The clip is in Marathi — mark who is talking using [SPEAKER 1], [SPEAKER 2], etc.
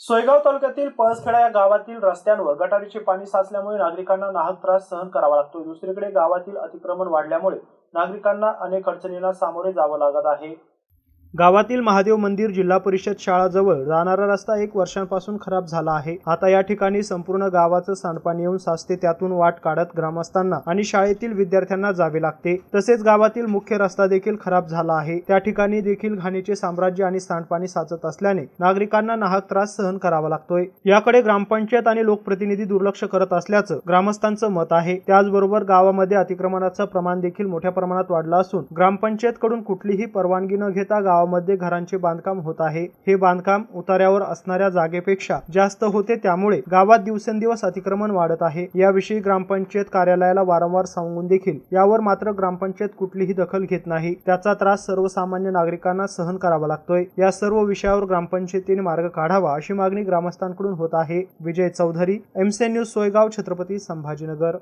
[SPEAKER 1] सोयगाव तालुक्यातील पळसखेडा या गावातील रस्त्यांवर गटारीचे पाणी साचल्यामुळे नागरिकांना नाहक त्रास सहन करावा लागतोय. दुसरीकडे गावातील अतिक्रमण वाढल्यामुळे नागरिकांना अनेक अडचणींना सामोरे जावं लागत आहे. गावातील महादेव मंदिर जिल्हा परिषद शाळाजवळ जाणारा रस्ता एक वर्षांपासून खराब झाला आहे. आता या ठिकाणी संपूर्ण गावाचं सांडपाणी येऊन साचते. त्यातून वाट काढत ग्रामस्थांना आणि शाळेतील विद्यार्थ्यांना जावे लागते. तसेच गावातील मुख्य रस्ता देखील खराब झाला आहे. त्या ठिकाणी देखील घाणीचे साम्राज्य आणि सांडपाणी साचत असल्याने नागरिकांना नाहक त्रास सहन करावा लागतोय. याकडे ग्रामपंचायत आणि लोकप्रतिनिधी दुर्लक्ष करत असल्याचं ग्रामस्थांचं मत आहे. त्याचबरोबर गावामध्ये अतिक्रमणाचं प्रमाण देखील मोठ्या प्रमाणात वाढलं असून ग्रामपंचायत कडून कुठलीही परवानगी न घेता गावामध्ये घरांचे बांधकाम होत आहे. हे बांधकाम उतार्यावर असणाऱ्या जागेपेक्षा जास्त होते त्यामुळे गावात दिवसेंदिवस अतिक्रमण वाढत आहे. याविषयी ग्रामपंचायत कार्यालयाला वारंवार सांगून देखील यावर मात्र ग्रामपंचायत कुठलीही दखल घेत नाही. त्याचा त्रास सर्वसामान्य नागरिकांना सहन करावा लागतोय. या सर्व विषयावर ग्रामपंचायतीने मार्ग काढावा अशी मागणी ग्रामस्थांकडून होत आहे. Vijay Chaudhari MCN news Soygaon Chhatrapati Sambhajinagar.